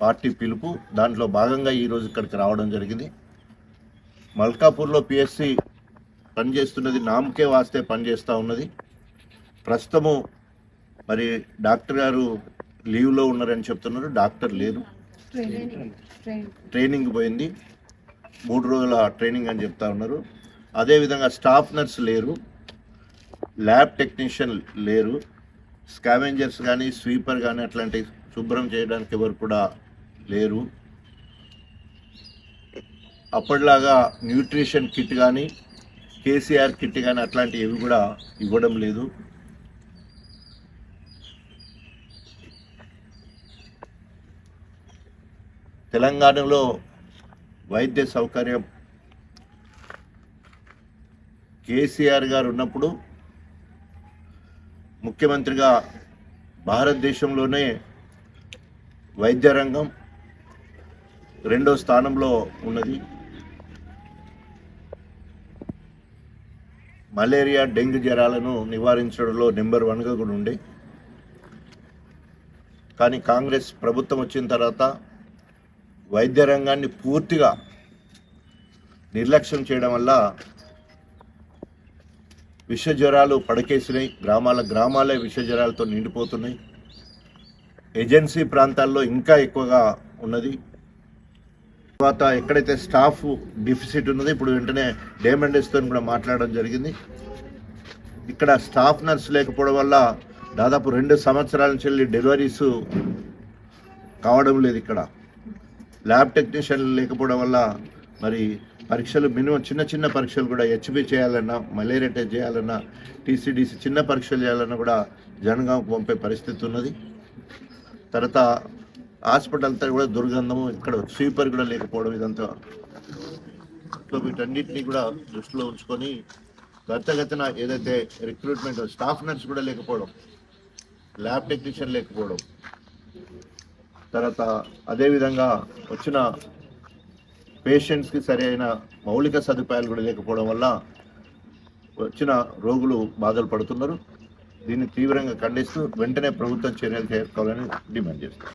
Party పిలుపు దాంట్లో భాగంగా ఈరోజు ఇక్కడికి రావడం జరిగింది. మల్కాపూర్లో పిఎస్సి పనిచేస్తున్నది నామకే వాస్తే పనిచేస్తూ ఉన్నది. ప్రస్తుతము మరి డాక్టర్ గారు లీవ్లో ఉన్నారని చెప్తున్నారు. డాక్టర్ లేరు. ట్రైనింగ్ పోయింది. మూడు రోజుల ట్రైనింగ్ అని చెప్తా ఉన్నారు. అదేవిధంగా స్టాఫ్ నర్స్ లేరు. ల్యాబ్ టెక్నీషియన్ లేరు. స్కావెంజర్స్ కానీ స్వీపర్ కానీ అట్లాంటి శుభ్రం చేయడానికి ఎవరు కూడా లేరు. అప్పటిలాగా న్యూట్రిషన్ కిట్ కానీ కేసీఆర్ కిట్ కానీ అట్లాంటివి ఏవి కూడా ఇవ్వడం లేదు. తెలంగాణలో వైద్య సౌకర్యం కేసీఆర్ గారు ఉన్నప్పుడు ముఖ్యమంత్రిగా భారతదేశంలోనే వైద్య రంగం రెండో స్థానంలో ఉన్నది. మలేరియా డెంగ్యూ జ్వరాలను నివారించడంలో నెంబర్ వన్గా కూడా ఉండే. కానీ కాంగ్రెస్ ప్రభుత్వం వచ్చిన తర్వాత వైద్య రంగాన్ని పూర్తిగా నిర్లక్ష్యం చేయడం వల్ల విష జ్వరాలు పడకేసినాయి. గ్రామాల గ్రామాలే విష జ్వరాలతో నిండిపోతున్నాయి. ఏజెన్సీ ప్రాంతాల్లో ఇంకా ఎక్కువగా ఉన్నది. తర్వాత ఎక్కడైతే స్టాఫ్ డిఫిసిట్ ఉన్నదో ఇప్పుడు వెంటనే డేమండెస్తో కూడా మాట్లాడడం జరిగింది. ఇక్కడ స్టాఫ్ నర్స్ లేకపోవడం వల్ల దాదాపు రెండు సంవత్సరాల నుంచి వెళ్ళి డెలివరీస్ కావడం లేదు ఇక్కడ. ల్యాబ్ టెక్నీషియన్లు లేకపోవడం వల్ల మరి పరీక్షలు మినిమం చిన్న చిన్న పరీక్షలు కూడా హెచ్బి చేయాలన్నా మలేరియా టెస్ట్ చేయాలన్నా టీసీడీసీ చిన్న పరీక్షలు చేయాలన్నా కూడా జనగాంకు పంపే పరిస్థితి ఉన్నది. తర్వాత హాస్పిటల్ అంతా కూడా దుర్గంధము ఇక్కడ స్వీపర్ కూడా లేకపోవడం ఇదంతా. సో వీటన్నిటిని కూడా దృష్టిలో ఉంచుకొని గతగతన ఏదైతే రిక్రూట్మెంట్ స్టాఫ్ నర్స్ కూడా లేకపోవడం ల్యాబ్ టెక్నీషియన్ లేకపోవడం తర్వాత అదేవిధంగా వచ్చిన పేషెంట్స్కి సరైన మౌలిక సదుపాయాలు కూడా లేకపోవడం వల్ల వచ్చిన రోగులు బాధలు పడుతున్నారు. దీన్ని తీవ్రంగా ఖండిస్తూ వెంటనే ప్రభుత్వం చర్యలు చేరుకోవాలని డిమాండ్ చేస్తారు